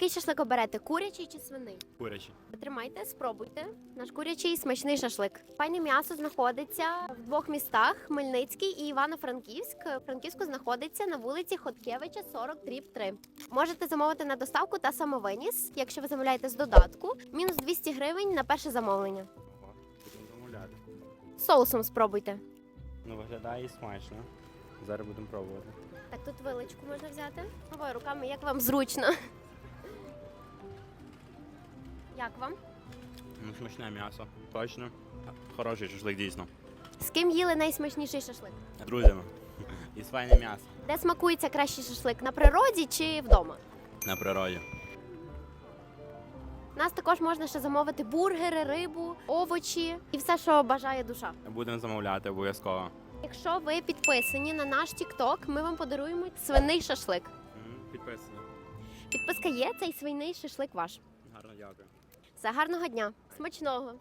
Який шашлик оберете? Курячий чи свиний? Курячі. Тримайте, спробуйте. Наш курячий смачний шашлик. Пані м'ясо знаходиться в двох містах: Хмельницький і Івано-Франківськ. Франківську знаходиться на вулиці Хоткевича, 40 дріб 3. Можете замовити на доставку та самовиніс, якщо ви замовляєте з додатку. Мінус 200 гривень на перше замовлення. Ого, будемо замовляти. З Соусом спробуйте. Ну виглядає смачно. Зараз будемо пробувати. Так, тут виличку можна взяти. Обоє руками, як вам зручно. Як вам? Ну, смачне м'ясо. Точно. Хороший шашлик дійсно. З ким їли найсмачніший шашлик? Друзями. І файне м'ясо Де смакується кращий шашлик? На природі чи вдома? на природі. У нас також можна ще замовити бургери, рибу, овочі і все, що бажає душа. Будемо замовляти обов'язково. Якщо ви підписані на наш TikTok, ми вам подаруємо свиний шашлик. Підписані. Підписка є, цей свиний шашлик ваш. Гарно дякую. Все гарного дня, смачного!